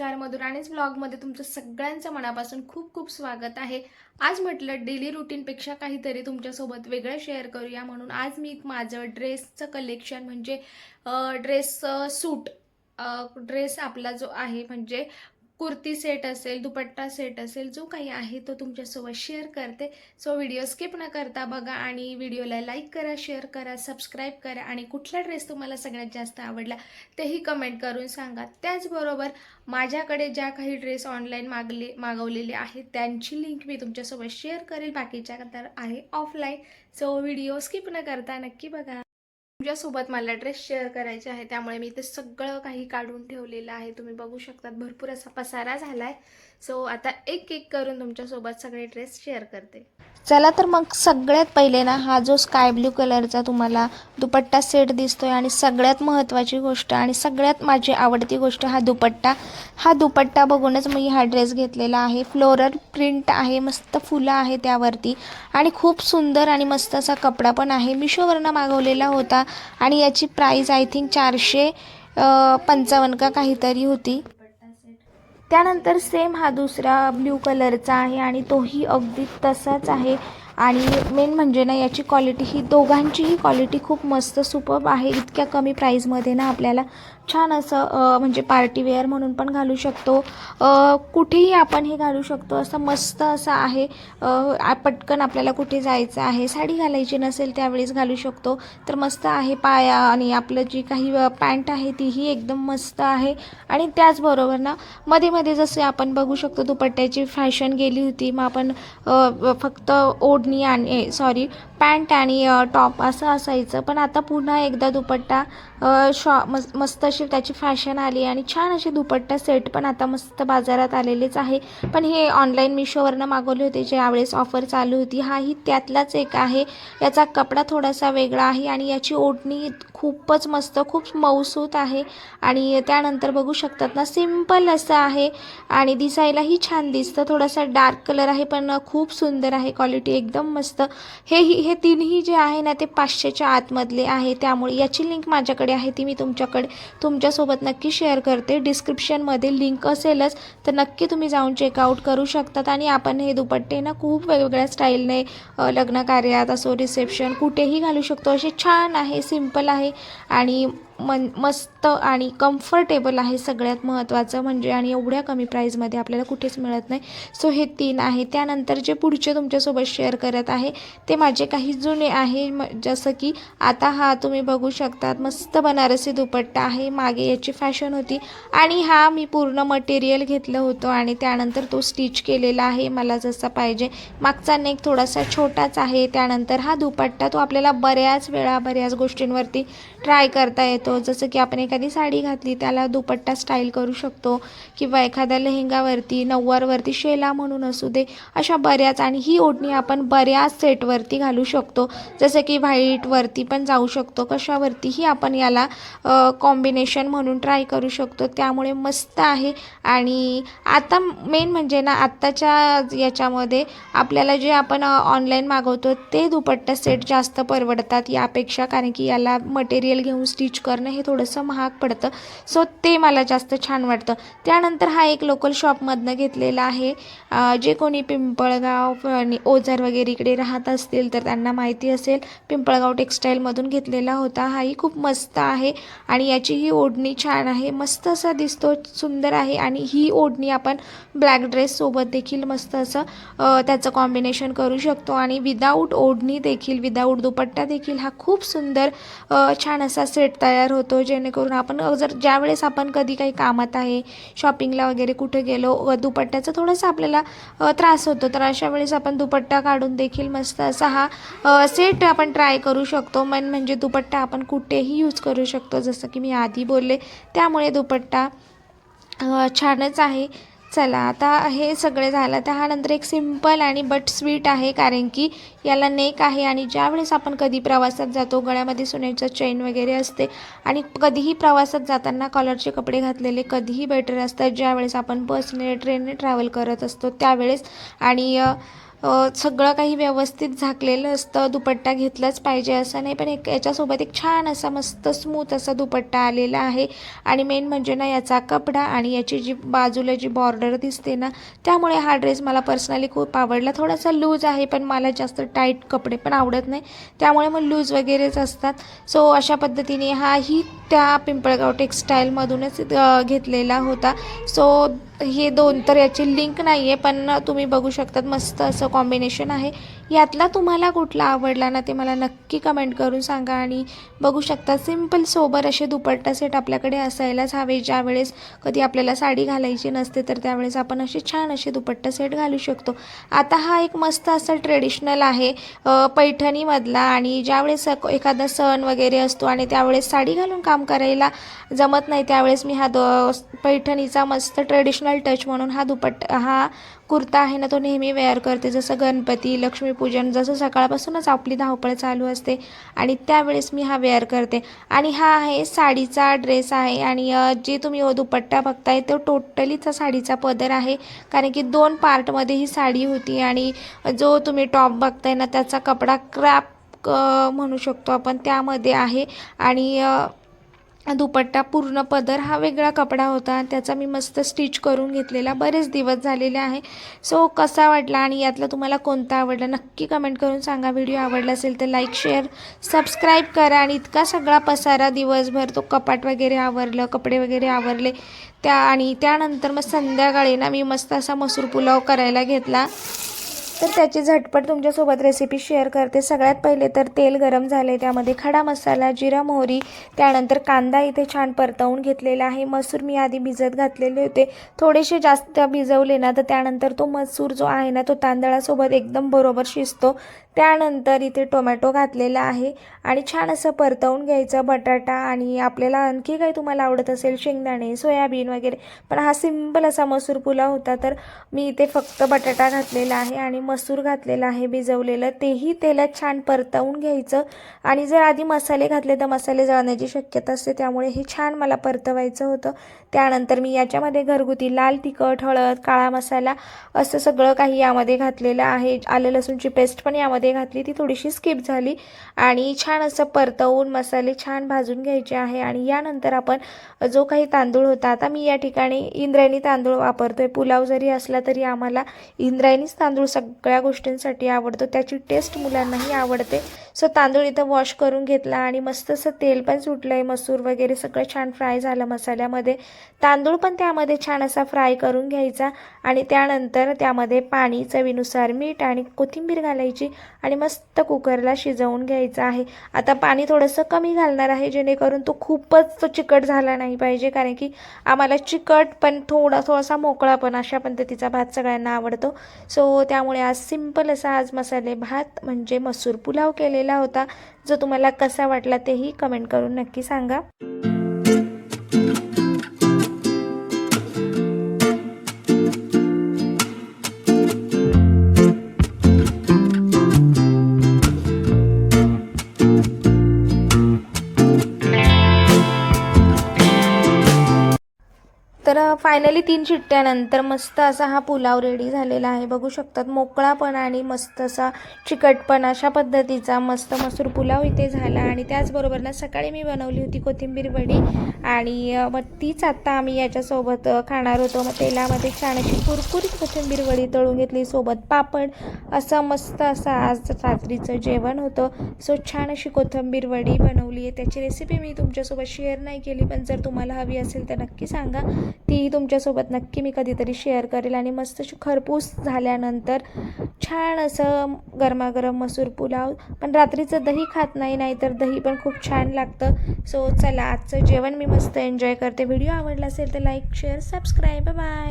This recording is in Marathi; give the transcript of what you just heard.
नमस्कार मधुराणीच ब्लॉगमध्ये तुमचं सगळ्यांचं मनापासून खूप खूप स्वागत आहे. आज म्हटलं डेली रुटीनपेक्षा काहीतरी तुमच्यासोबत वेगळं शेअर करूया म्हणून. आज मी माझं ड्रेसचं कलेक्शन म्हणजे ड्रेस सूट ड्रेस आपला जो आहे म्हणजे कुर्ती सेट असेल दुपट्टा सेट असेल जो काही आहे तो तुमच्यासोबत शेअर करते. सो व्हिडिओ स्किप न करता बघा आणि व्हिडिओला लाईक करा शेअर करा सबस्क्राईब करा आणि कुठला ड्रेस तुम्हाला सगळ्यात जास्त आवडला तेही कमेंट करून सांगा. त्याचबरोबर माझ्याकडे ज्या काही ड्रेस ऑनलाईन मागले मागवलेले आहेत त्यांची लिंक मी तुमच्यासोबत शेअर करेल. बाकीच्या तर आहे ऑफलाईन सो व्हिडिओ स्किप न करता नक्की बघा. तुमच्यासोबत मला ड्रेस शेअर करायचे आहे त्यामुळे मी ते सगळं काही काढून ठेवलेलं आहे. तुम्ही बघू शकतात भरपूर असा पसारा झाला आहे सो आता एक एक करून तुमच्यासोबत सगळे ड्रेस शेअर करते. चला तर मग सगळ्यात पहिले ना हा जो स्काय ब्ल्यू कलरचा तुम्हाला दुपट्टा सेट दिसतोय आणि सगळ्यात महत्त्वाची गोष्ट आणि सगळ्यात माझी आवडती गोष्ट हा दुपट्टा. हा दुपट्टा बघूनच मी हा ड्रेस घेतलेला आहे. फ्लोरल प्रिंट आहे मस्त फुलं आहे त्यावरती. आणि खूप सुंदर आणि मस्त असा कपडा पण आहे. मिशोवरनं मागवलेला होता. आणि याची प्राईस आय थिंक चारशे पंचावन्न का काहीतरी होती. त्यानंतर सेम हा दुसरा ब्ल्यू कलरचा आहे आणि तोही अगदी तसाच आहे. आणि मेन म्हणजे ना याची क्वालिटी ही दोघांचीही क्वालिटी खूप मस्त सुपब आहे. इतक्या कमी प्राईजमध्ये ना आपल्याला छान असं म्हणजे पार्टीवेअर म्हणून पण घालू शकतो. कुठेही आपण हे घालू शकतो. असं मस्त असं आहे पटकन आपल्याला कुठे जायचं आहे साडी घालायची नसेल त्यावेळेस घालू शकतो. तर मस्त आहे पाया आणि आपलं जी काही पॅन्ट आहे तीही एकदम मस्त आहे. आणि त्याचबरोबर ना मध्ये मध्ये जसे आपण बघू शकतो दुपट्ट्याची फॅशन गेली होती. मग आपण फक्त ओढणी आणि सॉरी पॅन्ट आणि टॉप असं असायचं. पण आता पुन्हा एकदा दुपट्टा शॉ मस् मस्त अशी त्याची फॅशन आली आणि छान असे दुपट्टा सेट पण आता मस्त बाजारात आलेलेच आहे. पण हे ऑनलाईन मिशोवरनं मागवले होते ज्यावेळेस ऑफर चालू होती हाही त्यातलाच एक आहे. याचा कपडा थोडासा वेगळा आहे आणि याची ओढणी खूपच मस्त खूप मऊसूत आहे. आणि त्यानंतर बघू शकतात ना सिंपल असं आहे. आणि दिसायलाही छान दिसतं. थोडासा डार्क कलर आहे पण खूप सुंदर आहे क्वालिटी एकदम मस्त. हे हे तिन्ही जे आहे ना ते पाचशेच्या आतमधले आहे. त्यामुळे याची लिंक माझ्याकडे आहे ती मी तुमच्याकडे तुमच्यासोबत नक्की शेअर करते. डिस्क्रिप्शनमध्ये लिंक असेलच तर नक्की तुम्ही जाऊन चेकआउट करू शकतात. आणि आपण हे दुपट्टे ना खूप वेगवेगळ्या स्टाईलने लग्न कार्यात असो रिसेप्शन कुठेही घालू शकतो. असे छान आहे सिंपल आहे. आणि मन मस्त आणि कम्फर्टेबल आहे सगळ्यात महत्त्वाचं म्हणजे आणि एवढ्या कमी प्राईजमध्ये आपल्याला कुठेच मिळत नाही. सो हे तीन आहे. त्यानंतर जे पुढचे तुमच्यासोबत शेअर करत आहे ते माझे काही जुने आहे. म जसं की आता हा तुम्ही बघू शकतात मस्त बनारसी दुपट्टा आहे. मागे याची फॅशन होती आणि हा मी पूर्ण मटेरियल घेतलं होतं आणि त्यानंतर तो स्टिच केलेला आहे. मला जसा पाहिजे. मागचा नेक थोडासा छोटाच आहे. त्यानंतर हा दुपट्टा तो आपल्याला बऱ्याच वेळा बऱ्याच गोष्टींवरती ट्राय करता येतो. जसं की आपण एखादी साडी घातली त्याला दुपट्टा स्टाईल करू शकतो किंवा एखाद्या लेहंगावरती नऊवारवरती शेला म्हणून असू दे अशा बऱ्याच आणि ही ओढणी आपण बऱ्याच सेटवरती घालू शकतो. जसं की व्हाईटवरती पण जाऊ शकतो कशावरतीही आपण याला कॉम्बिनेशन म्हणून ट्राय करू शकतो. त्यामुळे मस्त आहे आणि आता मेन म्हणजे ना आत्ताच्या याच्यामध्ये आपल्याला जे आपण ऑनलाईन मागवतो ते दुपट्टा सेट जास्त परवडतात यापेक्षा कारण की याला मटेरियल घेऊन स्टिच करणं हे थोडंसं महाग पडतं. सो ते मला जास्त छान वाटतं. त्यानंतर हा एक लोकल शॉपमधनं घेतलेला आहे. जे कोणी पिंपळगाव आणि ओझर वगैरे इकडे राहत असतील तर त्यांना माहिती असेल. पिंपळगाव टेक्स्टाईलमधून घेतलेला होता. हाही खूप मस्त आहे आणि याची ही ओढणी छान आहे. मस्त असा दिसतो सुंदर आहे आणि ही ओढणी आपण ब्लॅक ड्रेससोबत देखील मस्त असं त्याचं कॉम्बिनेशन करू शकतो. आणि विदाऊट ओढणी देखील विदाऊट दुपट्टा देखील हा खूप सुंदर छान असा सेट तयार होतो जेणेकरून आपण जर ज्यावेळेस आपण कधी काही कामात आहे शॉपिंगला वगैरे कुठे गेलो दुपट्ट्याचा थोडासा आपल्याला त्रास होतो. तर अशा वेळेस आपण दुपट्टा काढून देखील मस्त असा हा सेट आपण ट्राय करू शकतो. मन म्हणजे दुपट्टा आपण कुठेही यूज करू शकतो. जसं की मी आधी बोलले त्यामुळे दुपट्टा छानच आहे. चला आता हे सगळे झालं तर हा नंतर एक सिंपल आणि बट स्वीट आहे कारण की याला नेक आहे आणि ज्यावेळेस आपण कधी प्रवासात जातो गळ्यामध्ये सोन्याचं चेन वगैरे असते आणि कधीही प्रवासात जाताना कॉलरचे कपडे घातलेले कधीही बेटर असतात. ज्यावेळेस आपण बसने ट्रेनने ट्रॅव्हल करत असतो त्यावेळेस आणि सगळं काही व्यवस्थित झाकलेलं असतं दुपट्टा घेतलाच पाहिजे असं नाही पण एक याच्यासोबत एक छान असा मस्त स्मूथ असा दुपट्टा आलेला आहे. आणि मेन म्हणजे ना याचा कपडा आणि याची जी बाजूला जी बॉर्डर दिसते ना त्यामुळे हा ड्रेस मला पर्सनली खूप आवडला. थोडासा लूज आहे पण मला जास्त टाईट कपडे पण आवडत नाही. त्यामुळे मग लूज वगैरेच असतात. सो अशा पद्धतीने हाही त्या पिंपळगाव टेक्स्टाईलमधूनच घेतलेला होता. सो हे दोन तर याची लिंक नाही आहे पण तुम्ही बघू शकतात मस्त असं कॉम्बिनेशन आहे. यातला तुम्हाला कुठला आवडला ना ते मला नक्की कमेंट करून सांगा आणि बघू शकता सिंपल सोबर असे दुपट्टा सेट आपल्याकडे असायलाच हवे. ज्यावेळेस कधी आपल्याला साडी घालायची नसते तर त्यावेळेस आपण असे छान असे दुपट्टा सेट घालू शकतो. आता हा एक मस्त असा ट्रेडिशनल आहे. पैठणीमधला आणि ज्यावेळेस एखादा सण वगैरे असतो आणि त्यावेळेस साडी घालून काम करायला जमत नाही त्यावेळेस मी हा द पैठणीचा मस्त ट्रेडिशनल टच म्हणून हा दुपट्टा हा कुर्ता आहे ना तो नेहमी वेअर करते. जसं गणपती लक्ष्मी पूजन जसं सकाळपासूनच आपली धावपळ चालू असते आणि त्यावेळेस मी हा वेअर करते. आणि हा आहे साडीचा ड्रेस आहे आणि जे तुम्ही दुपट्टा बघताय तो टोटलीचा साडीचा पदर आहे. कारण की दोन पार्टमध्ये ही साडी होती आणि जो तुम्ही टॉप बघताय ना त्याचा कपडा क्रॅप म्हणू शकतो आपण त्यामध्ये आहे. आणि दुपट्टा पूर्ण पदर हा वेगळा कपडा होता. त्याचा मी मस्त स्टिच करून घेतलेला. बरेच दिवस झालेले आहे. सो कसा वाटला आणि यातला तुम्हाला कोणता आवडला? नक्की कमेंट करून सांगा. व्हिडिओ आवडला असेल तर लाईक शेअर सबस्क्राईब करा. आणि इतका सगळा पसारा दिवसभर तो कपाट वगैरे आवरलं कपडे वगैरे आवरले. त्या आणि त्यानंतर मग संध्याकाळी ना मी मस्त असा मसूर पुलाव करायला घेतला. तर त्याची झटपट तुमच्यासोबत रेसिपी शेअर करते. सगळ्यात पहिले तर तेल गरम झाले. त्यामध्ये खडा मसाला जिरा मोहरी त्यानंतर कांदा इथे छान परतवून घेतलेला आहे. मसूर मी आधी भिजत घातलेले होते. थोडेसे जास्त भिजवले ना तर त्यानंतर तो मसूर जो आहे ना तो तांदळासोबत एकदम बरोबर शिजतो. त्यानंतर इथे टोमॅटो घातलेला आहे. आणि छान असं परतवून घ्यायचं बटाटा आणि आपल्याला आणखी काही तुम्हाला आवडत असेल शेंगदाणे सोयाबीन वगैरे. पण हा सिंपल असा मसूर पुलाव होता तर मी इथे फक्त बटाटा घातलेला आहे आणि मसूर घातलेला आहे भिजवलेलं. तेही तेलात छान परतवून घ्यायचं. आणि जर आधी मसाले घातले तर मसाले जळण्याची शक्यता असते त्यामुळे हे छान मला परतवायचं होतं. त्यानंतर मी याच्यामध्ये घरगुती लाल तिखट हळद काळा मसाला असं सगळं काही यामध्ये घातलेलं आहे. आलं लसूणची पेस्ट पण यामध्ये घातली ती थोडीशी स्किप झाली आणि छान असं परतवून मसाले छान भाजून घ्यायचे आहे आणि यानंतर आपण जो काही तांदूळ होता आता मी या ठिकाणी इंद्रायणी तांदूळ वापरतोय. पुलाव जरी असला तरी आम्हाला इंद्रायणीच तांदूळ सगळ्या गोष्टींसाठी आवडतो त्याची टेस्ट मुलांनाही आवडते. सो तांदूळ इथं वॉश करून घेतला आणि मस्त असं तेल पण सुटलं आहे मसूर वगैरे सगळं छान फ्राय झालं मसाल्यामध्ये. तांदूळ पण त्यामध्ये छान असा फ्राय करून घ्यायचा आणि त्यानंतर त्यामध्ये पाणी चवीनुसार मीठ आणि कोथिंबीर घालायची आणि मस्त कुकरला शिजवून घ्यायचं आहे. आता पाणी थोडंसं कमी घालणार आहे जेणेकरून तो खूपच तो चिकट झाला नाही पाहिजे कारण की आम्हाला चिकट पण थोडा थोडासा मोकळा पण अशा पद्धतीचा भात सगळ्यांना आवडतो. सो त्यामुळे आज सिंपल असा आज मसाले भात म्हणजे मसूर पुलाव केलेला होता. जो तुम्हाला कसा वाटला तेही कमेंट करून नक्की सांगा. तर फायनली तीन शिट्ट्यानंतर मस्त असा हा पुलाव रेडी झालेला आहे. बघू शकतात मोकळापणा आणि मस्त असा चिकटपण अशा पद्धतीचा मस्त मसूर पुलाव इथे झाला. आणि त्याचबरोबर ना सकाळी मी बनवली होती कोथिंबीर वडी. आणि मग तीच आत्ता आम्ही याच्यासोबत खाणार होतो. मग तेलामध्ये छान अशी कुरकुरीत कोथिंबीर वडी तळून घेतली. सोबत पापड. असं मस्त असं आज रात्रीचं जेवण होतं. सो छान अशी कोथिंबीर वडी बनवली आहे. त्याची रेसिपी मी तुमच्यासोबत शेअर नाही केली पण जर तुम्हाला हवी असेल तर नक्की सांगा. तीही तुमच्यासोबत नक्की मी कधीतरी शेअर करेल. आणि मस्त अशी खरपूस झाल्यानंतर छान असं गरमागरम मसूर पुलाव. पण रात्रीचं दही खात नाही नाहीतर दही पण खूप छान लागतं. सो चला आजचं जेवण मी मस्त एन्जॉय करते. व्हिडिओ आवडला असेल तर लाईक शेअर सबस्क्राईब बाय